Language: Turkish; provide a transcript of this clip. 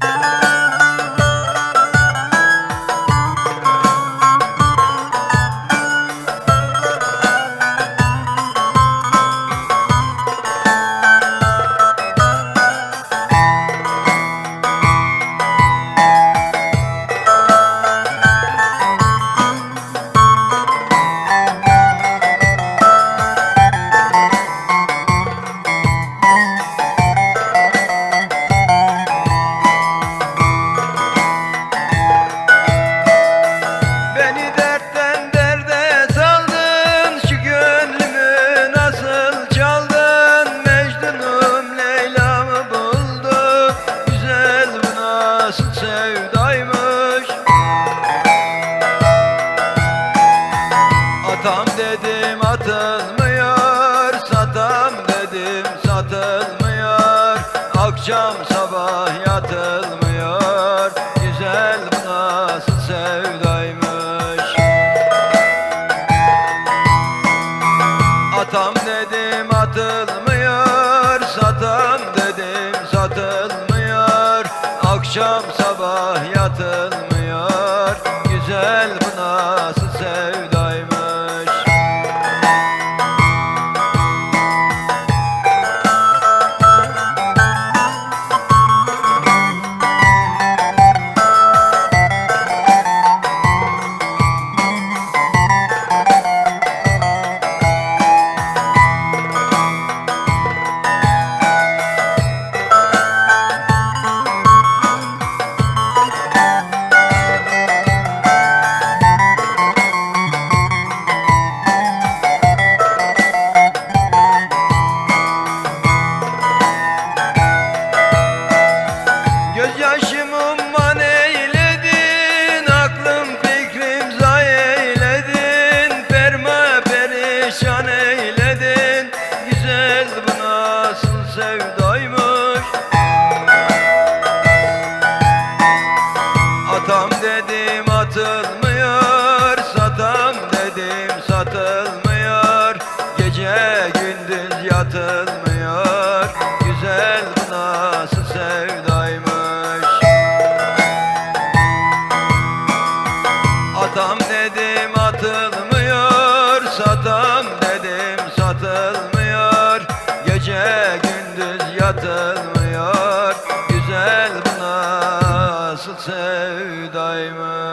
Bye. Akşam sabah yatılmıyor Güzel bu nasıl sevdaymış. Atam dedim atılmıyor Satam dedim satılmıyor. Akşam sabah yatılmıyor Güzel gündüz yatılmıyor. Güzel nasıl sevdaymış. Atam dedim atılmıyor Satam dedim satılmıyor. Gece gündüz yatılmıyor. Güzel nasıl sevdaymış.